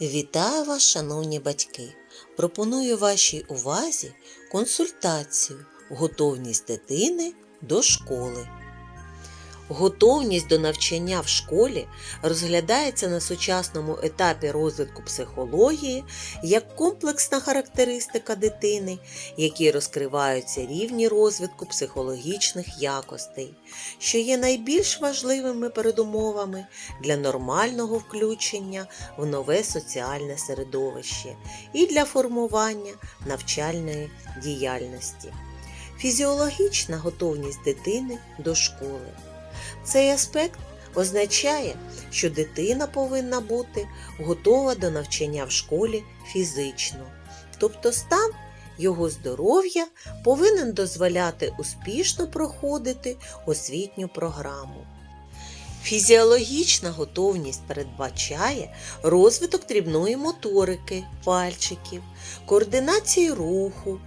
Вітаю вас, шановні батьки! Пропоную вашій увазі консультацію Готовність дитини до школи. Готовність до навчання в школі розглядається на сучасному етапі розвитку психології як комплексна характеристика дитини, які розкриваються рівні розвитку психологічних якостей, що є найбільш важливими передумовами для нормального включення в нове соціальне середовище і для формування навчальної діяльності. Фізіологічна готовність дитини до школи. Цей аспект означає, що дитина повинна бути готова до навчання в школі фізично, тобто стан його здоров'я повинен дозволяти успішно проходити освітню програму. Фізіологічна готовність передбачає розвиток дрібної моторики, пальчиків, координацію руху.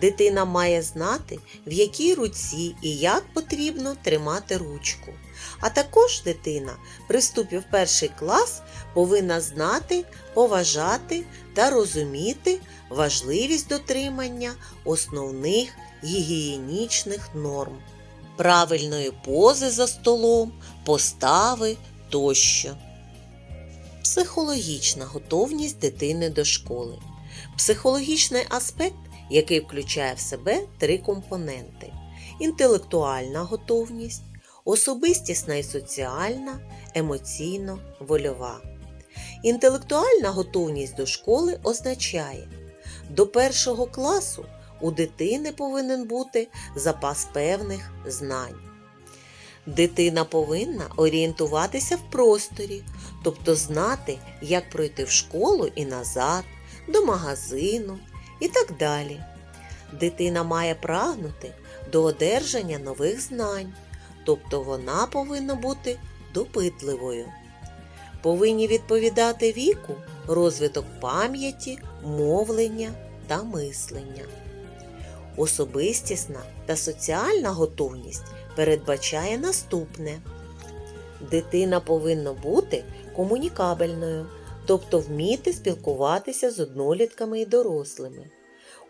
Дитина має знати, в якій руці і як потрібно тримати ручку. А також дитина при вступі в перший клас повинна знати, поважати та розуміти важливість дотримання основних гігієнічних норм, правильної пози за столом, постави тощо. Психологічна готовність дитини до школи. Психологічний аспект, який включає в себе три компоненти: інтелектуальна готовність, особистісна і соціальна, емоційно-вольова. Інтелектуальна готовність до школи означає, до першого класу у дитини повинен бути запас певних знань. Дитина повинна орієнтуватися в просторі, тобто знати, як пройти в школу і назад, до магазину і так далі. Дитина має прагнути до одержання нових знань, тобто вона повинна бути допитливою. Повинні відповідати віку розвиток пам'яті, мовлення та мислення. Особистісна та соціальна готовність передбачає наступне. Дитина повинна бути комунікабельною, тобто вміти спілкуватися з однолітками і дорослими.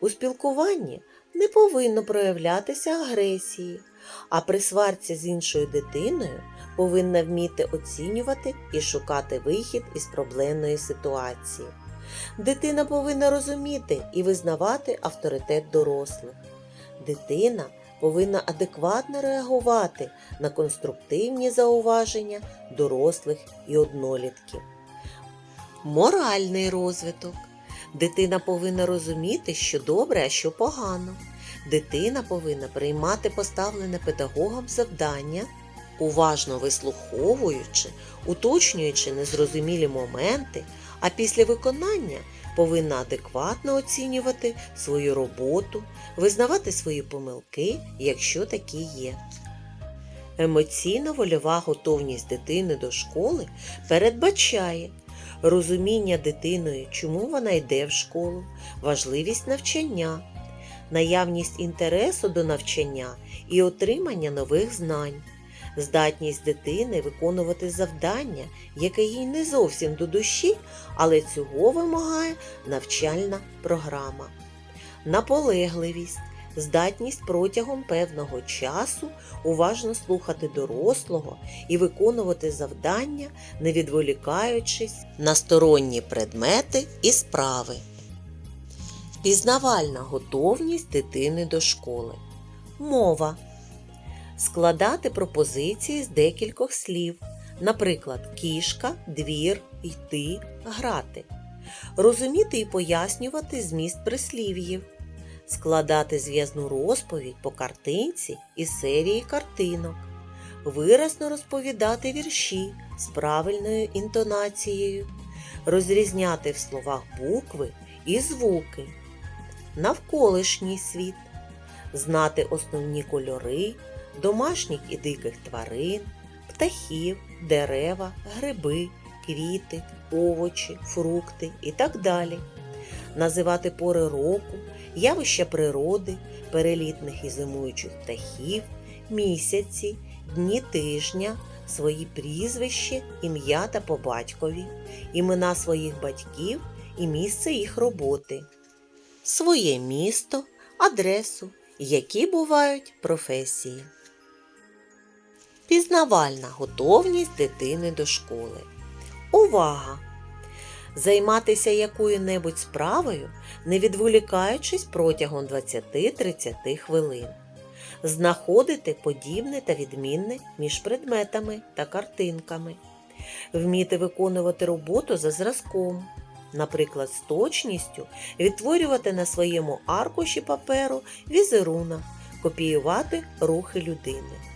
У спілкуванні не повинно проявлятися агресії, а при сварці з іншою дитиною повинна вміти оцінювати і шукати вихід із проблемної ситуації. Дитина повинна розуміти і визнавати авторитет дорослих. Дитина повинна адекватно реагувати на конструктивні зауваження дорослих і однолітків. Моральний розвиток. Дитина повинна розуміти, що добре, а що погано. Дитина повинна приймати поставлене педагогом завдання, уважно вислуховуючи, уточнюючи незрозумілі моменти, а після виконання повинна адекватно оцінювати свою роботу, визнавати свої помилки, якщо такі є. Емоційно-вольова готовність дитини до школи передбачає розуміння дитиною, чому вона йде в школу, важливість навчання, наявність інтересу до навчання і отримання нових знань, здатність дитини виконувати завдання, яке їй не зовсім до душі, але цього вимагає навчальна програма, наполегливість. Здатність протягом певного часу уважно слухати дорослого і виконувати завдання, не відволікаючись на сторонні предмети і справи. Пізнавальна готовність дитини до школи. Мова. Складати пропозиції з декількох слів, наприклад, кішка, двір, йти, грати. Розуміти і пояснювати зміст прислів'їв. Складати зв'язну розповідь по картинці із серії картинок, виразно розповідати вірші з правильною інтонацією, розрізняти в словах букви і звуки, навколишній світ, знати основні кольори, домашніх і диких тварин, птахів, дерева, гриби, квіти, овочі, фрукти і так далі. Називати пори року, явища природи, перелітних і зимуючих птахів, місяці, дні тижня, свої прізвище, ім'я та по батькові, імена своїх батьків і місце їх роботи, своє місто, адресу, які бувають професії. Пізнавальна готовність дитини до школи. Увага! Займатися якою-небудь справою, не відволікаючись протягом 20-30 хвилин. Знаходити подібне та відмінне між предметами та картинками. Вміти виконувати роботу за зразком. Наприклад, з точністю відтворювати на своєму аркуші паперу візерунок, копіювати рухи людини.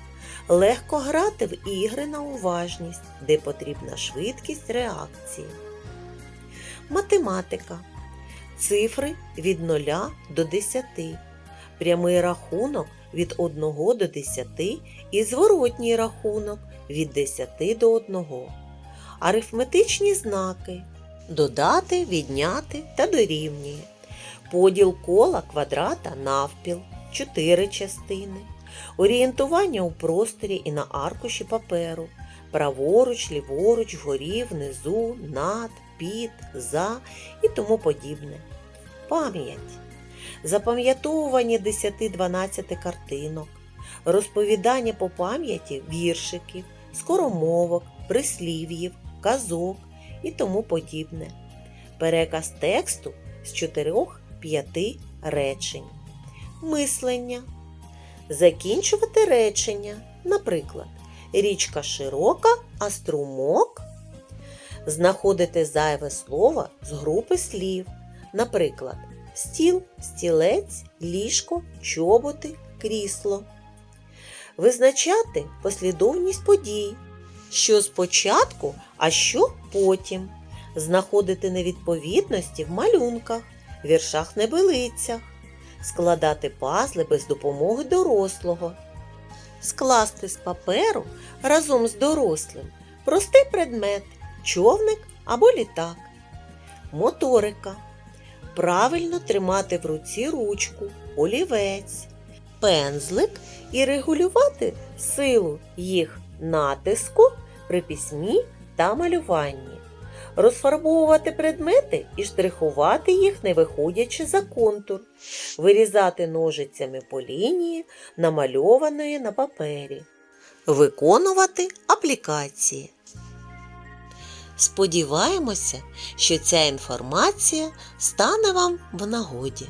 Легко грати в ігри на уважність, де потрібна швидкість реакції. Математика. Цифри від 0 до 10. Прямий рахунок від 1 до 10 і зворотній рахунок від 10 до 1. Арифметичні знаки. Додати, відняти та дорівнює. Поділ кола квадрата навпіл, 4 частини. Орієнтування у просторі і на аркуші паперу. Праворуч, ліворуч, вгорі, внизу, над, під, за і тому подібне. Пам'ять. Запам'ятовування 10-12 картинок, розповідання по пам'яті віршиків, скоромовок, прислів'їв, казок і тому подібне. Переказ тексту з 4-5 речень. Мислення. Закінчувати речення. Наприклад, річка широка, а струмок. Знаходити зайве слово з групи слів. Наприклад, стіл, стілець, ліжко, чоботи, крісло. Визначати послідовність подій. Що спочатку, а що потім. Знаходити невідповідності в малюнках, віршах небелицях. Складати пазли без допомоги дорослого. Скласти з паперу разом з дорослим простий предмет, човник або літак. Моторика. Правильно тримати в руці ручку, олівець, пензлик і регулювати силу їх натиску при письмі та малюванні. Розфарбовувати предмети і штрихувати їх, не виходячи за контур, вирізати ножицями по лінії, намальованої на папері, виконувати аплікації. Сподіваємося, що ця інформація стане вам в нагоді.